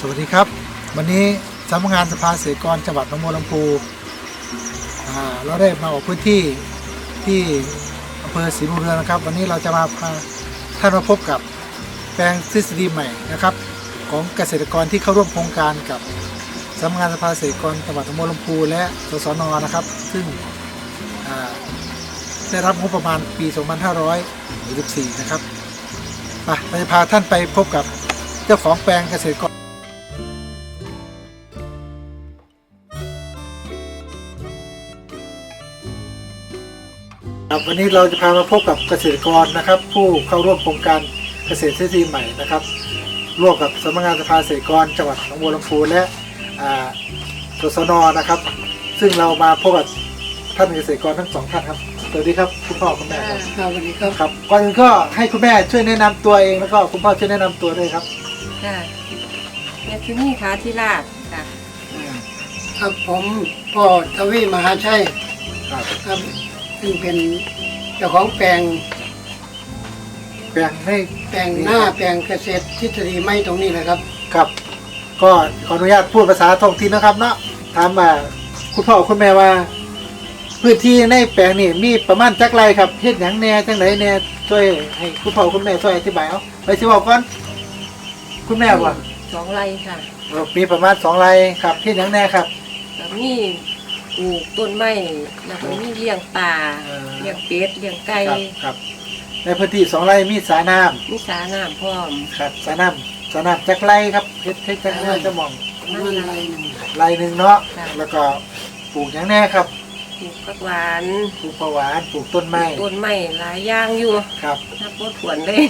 สวัสดีครับ วันนี้สำนักงานสภาเสกรจังหวัดหนองบัวลำพูเราได้มาออกพื้นที่ที่อำเภอศรีบุญเรืองนะครับ วันนี้เราจะมาพาท่านมาพบกับแปลงทฤษฎีใหม่นะครับ ของเกษตรกรที่เข้าร่วมโครงการกับสำนักงานสภาเกษตรกรจังหวัดหนองบัวลำพูและสสนนะครับ ซึ่งได้รับงบประมาณปี 2564 นะครับไปเราจะพาท่านไปพบกับเจ้าของแปลงเกษตรกร ครับวันนี้เราจะพามาพบกับเกษตรกรนะครับ ผู้เข้าร่วมโครงการเกษตรทฤษฎีใหม่นะครับ ร่วมกับสำนักงานสภาเกษตรกรจังหวัดหนองบัวลำพูและอ่าสสนนะครับ ซึ่งเรามาพบกับท่านเกษตรกรทั้งสองท่านครับสวัสดีครับคุณพ่อคุณแม่ครับครับสวัสดีครับครับก่อนอื่นก็ให้คุณแม่ช่วยแนะนำตัวเองแล้วก็คุณพ่อช่วยแนะนำตัวด้วยครับค่ะยาคินี่ขาที่ลาดค่ะครับผมพ่อทวีมหาชัยครับครับ ซึ่งเป็นเจ้าของแปลง แปลงให้แปลงหน้าแปลงเกษตรทฤษฎีไม้ตรงนี้นะครับ ครับ ก็ขออนุญาตพูดภาษาท้องถิ่นนะครับเนาะถามมาคุณพ่อคุณแม่ว่า พื้นที่ในแปลงนี่มีประมาณจักไรครับเฮ็ดหยังแหน่จังไหนแหน่ช่วยให้คุณพ่อคุณแม่ช่วยอธิบายเอาไปสิบอกก่อนคุณแม่ว่าสองไร่ค่ะเออมีประมาณสองไรครับเฮ็ดหยังแหน่ครับแล้วมี ปลูกต้นไม้แล้วก็มีเลี้ยงปลาเออ เลี้ยงเป็ดเลี้ยงไก่ครับครับ ในพื้นที่สองไรมีสระน้มีสาน้ำพร้อมำครับสระน้ำสระน้ำจักไรครับเฮ็ดเฮ็ดจักไรจะมองประมันอะไรหนึ่งไรหนึ่งเนาะแล้วก็ปลูกหยังแหน่ครับปลูกผักหวานปลูกประหวานปลูกต้นไม้ต้นไม้หลายอย่างอยู่ครับนับบ่ถ้วนเลย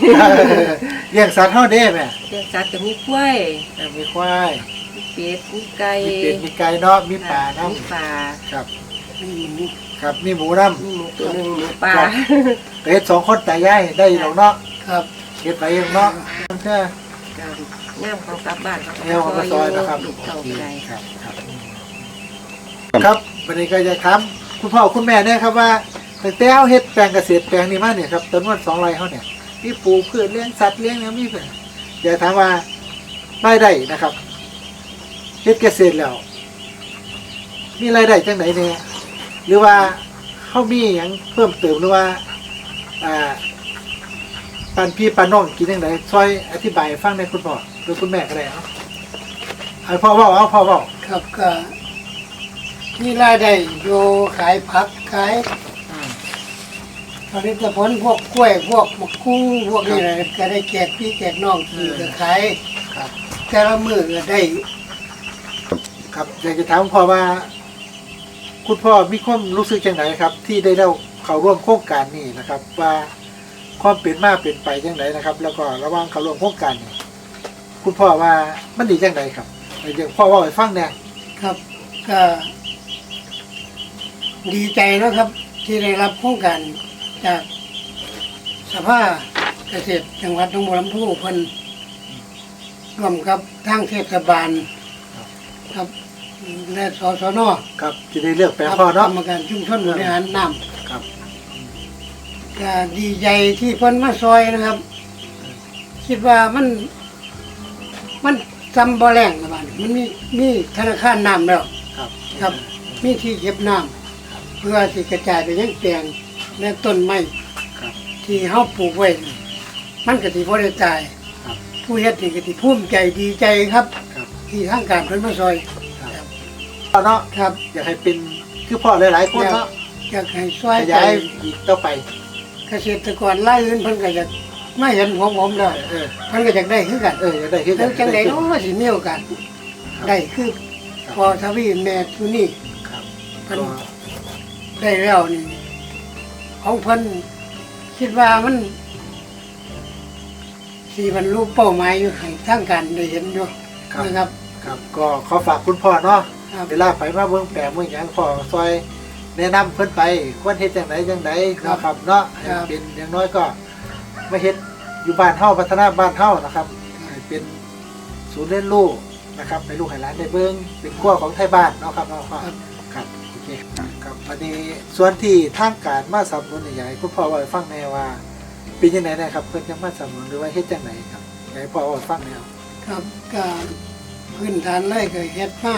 เลี้ยงสัตว์เท่าเด้แม่เลี้ยงสัตว์ก็มีกล้วย แม่มีควายมี เป็ดมีไก่มีเป็ดมีไก่เนาะมีปลาค่ะเนาะมีปลาครับ มีหมูครับมีหมูน้มีหมูตัวหนึงหมูปลาำก็เฮ็ดสองคนแต่ย่ายได้หรอกเนาะครับเฮ็ดไปเองเนาะมันแค่ก็ย่ามเขากลับบ้านเขาแนวมาซอยนะครับลูกเต่าไปได้ครับครับครับวันนี้ก็จะถามคุณพ่อคุณแม่เนี่ยครับว่าตั้งแต่เฮาเฮ็ดแปลงเกษตรแปลงนี้มาเนี่ยครับต้นวันสองไร่เฮาเนี่ยมีปลูกพืชเลี้ยงสัตว์เลี้ยงเนี่ยมีเพิ่นอยากถามว่ารายได้นะครับ เฮ็ดเกษตรแล้ว มีรายได้จังไหนเนี่ยหรือว่าเขามีอย่างเพิ่มเติมหรือว่า อ่าปันพี่ปันน้องกินยังไงช่วยอธิบายให้ฟังในอยคุณพ่อหรือคุณแม่ก็ได้เอาเอาพ่อเว่าเอาพ่อเว่าครับก็มีรายได้อยู่ขายผักขายอืมผลิตผลพวกกล้วยพวกมะกุ้งพวกนี้แหละก็ได้แจกพี่แจกน้องที่ก็ขายครับ แต่ละมือก็ได้ ครับอยากจะถามพ่อว่า คุณพ่อมีความรู้สึกจังไหนครับ ที่ได้เล่าเข้าร่วมโครงการนี้นะครับ ว่าความเป็นมาเป็นไปจังไหนนะครับ แล้วก็ระหว่างเข้าร่วมโครงการนี้คุณพ่อว่ามันดีจังไหนครับอย่ากพ่อว่าให้ฟังเนี่ยครับก็ดีใจนะครับ ที่ได้รับโครงการจากสภาเกษตรจังหวัดหนองบัวลำพูเพิ่นร่วมกับทางเทศบาลครับ และสสนครับที่ได้เลือกแปลงพ่อเนาะกรรมการชุมชนบริหารน้ครับำก็ดีใจที่เพิ่นมาซอยนะครับ คิดว่ามัน มันจำบ่แรงนะบ้านมันมีมีธนาคารน้ำแล้ว ครับครับ มีที่เก็บน้ำเพื่อที่กระจายไปยังแปลงและต้นไม้ครับ ที่เฮาปลูกไว้มันก็สิบ่ได้ตายครับผู้เฮ็ดนี่ก็สิภูมิใจดีใจครับครับที่ทางการเพิ่นมาซอยครับพ่อ เนาะครับ อยากให้เป็นคือพ่อหลายๆคนเนาะอยากให้ช่วยขใจยายอีกต่อไปเกษตรกรรายอื่นเพิ่นก็อยากมาเห็นของผมแล้วเออเพิ่นก็อยากได้คือกันเออจะได้คือกัแล้วจังได๋เนาะสิมีโอกาสได้คือพอทวีแม่ทุนี่ครับเพิ่นก็ได้แล้วนี่ของเพิ่นคิดว่ามันสีบรรลุเป้าหมายอยู่ให้ทางการได้เห็นอยู่ครับนะครับ ครับก็ขอฝากคุณพ่อเนาะ ครับ เวลาไปมาเบิ่งแปลงเบิ่งหยังพ่อซอย แนะนำเพิ่นไปควรเฮ็ดจังไดจังไดเนาะครับเนาะให้เป็นอย่างน้อยก็มาเฮ็ดอยู่บ้านเฮาพัฒนาบ้านเฮานะครับให้เป็นศูนย์เรียนรู้นะครับให้ลูกให้หลานได้เบิ่งเป็นขั้วของไทยบ้านเนาะครับเนาะพ่อครับ ครับโอเคครับวันนี้ส่วนที่ทางการมาสนับสนุนใหญ่คุณพ่อเว่าให้ฟังแน่ว่าเป็นยังไงนะครับเพิ่นจะมาสนับสนุนหรือว่าเฮ็ดจังไดครับอยากให้พ่อเว่าให้ฟังแนว ครับก็พื้นฐานเลยก็เฮ็ดมา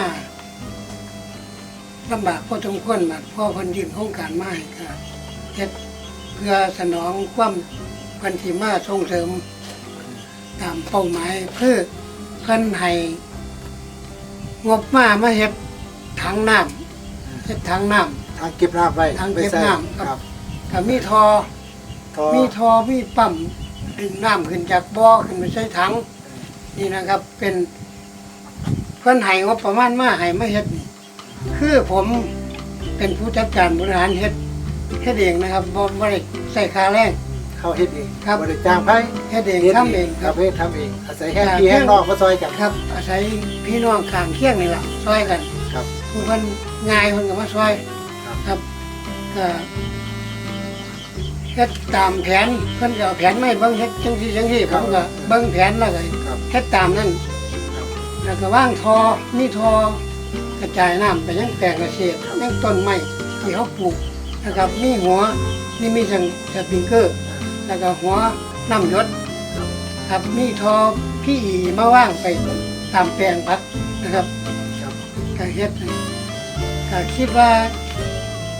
ลำบากพอสมควรบัดพ่อเพิ่นยื่นโครงการมาให้ก็เฮ็ดเพื่อสนองความเพิ่นสิมาส่งเสริม ตามเป้าหมายเพื่อเพิ่นให้งบมามาเฮ็ดถังน้ำเฮ็ดถังน้ทางเก็บน้ำไว้ทางเก็บไว้ใส่น้ำครับครับำก็มีทอทอมีทอมีปั๊มดึงน้ำขึ้นจากบ่อขึ้นไปใส่ถัง นี่นะครับเป็นเพิ่นให้งบประมาณมาให้มาเฮ็ดนี่ คือผมเป็นผู้จัดการบริหารเฮ็ดเฮ็ดเองนะครับบ่บ่ได้ใส่ค่าแรง เข้าเฮ็ดเองครับบ่ได้จ้างไผเฮ็ดเองทำเองคครัรับบเฮ็ดทำเอง อาศัยแค่พี่แห้งนอกมาซอยกัน ครับ อาศัยพี่น้องข้างเคียงนี่ล่ะซอยกันครับผู้เพิ่นง่ายเพิ่นก็มาซอยครับ ครับก็เฮ็ดตามแผนเพิ่นก็เอาแผนไม่เบิ่งเฮ็ดจังซี่จังซี่ผมก็เบิ่งแผนแล้วก็ครับ เฮ็ดตามนั้นแล้วก็ว่างทอมีทอ กระจายน้ำไปยังแปลงเกษตรยังต้นไม้ที่เขาปลูกนะครับมีหัวนี่มีสังสปริงเกอร์ แล้วก็หัวน้ำยศครับมีทอพี่อีมาว่างไปตามแปลงพักนะครับครับก็เฮ็ดก็คิดว่า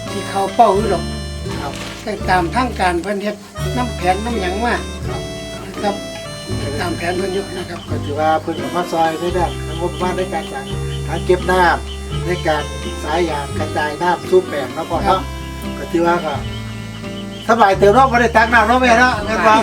ที่เขาเป้าอยู่ดอกครับแต่ตามทางการเพิ่นเฮ็ดน้ำแผนน้ำหยังมาครับนะครับตามแผนเพิ่นอยู่นะครับก็ถือว่าเพิ่นมาซอยในด้านงบประมาณในการจัด ทางเก็บน้ำในการสายยางกระจายน้ำสู่แปลงเนาะพ่อครัเนาะบก็ถือว่าก็สบายเติมเนาะบ่ได้ตักน้ำเนาะแม่เนาะแม่นบ่